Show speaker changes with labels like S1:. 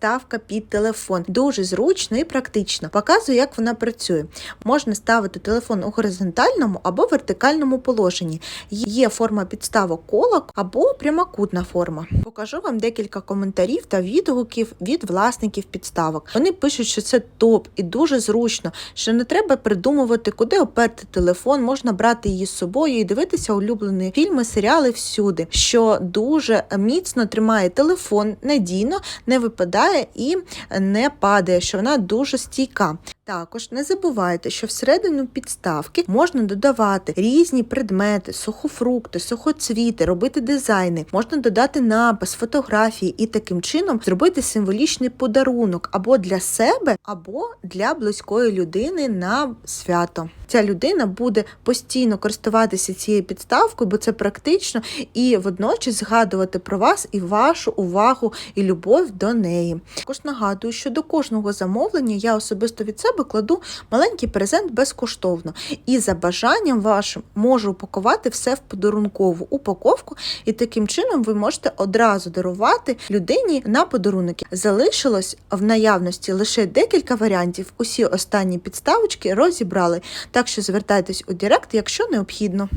S1: Ставка під телефон. Дуже зручно і практично. Показую, як вона працює. Можна ставити телефон у горизонтальному або вертикальному положенні. Є форма підставок колок або прямокутна форма. Покажу вам декілька коментарів та відгуків від власників підставок. Вони пишуть, що це топ і дуже зручно, що не треба придумувати, куди оперти телефон, можна брати її з собою і дивитися улюблені фільми, серіали всюди, що дуже міцно тримає телефон, надійно не випадає і не падає, що вона дуже стійка. Також не забувайте, що всередину підставки можна додавати різні предмети, сухофрукти, сухоцвіти, робити дизайни, можна додати напис, фотографії і таким чином зробити символічний подарунок або для себе, або для близької людини на свято. Ця людина буде постійно користуватися цією підставкою, бо це практично, і водночас згадувати про вас і вашу увагу і любов до неї. Також нагадую, що до кожного замовлення я особисто від себе маленький презент безкоштовно. І за бажанням вашим можу упакувати все в подарункову упаковку, і таким чином ви можете одразу дарувати людині на подарунки. Залишилось в наявності лише декілька варіантів. Усі останні підставочки розібрали. Так що звертайтесь у Директ, якщо необхідно.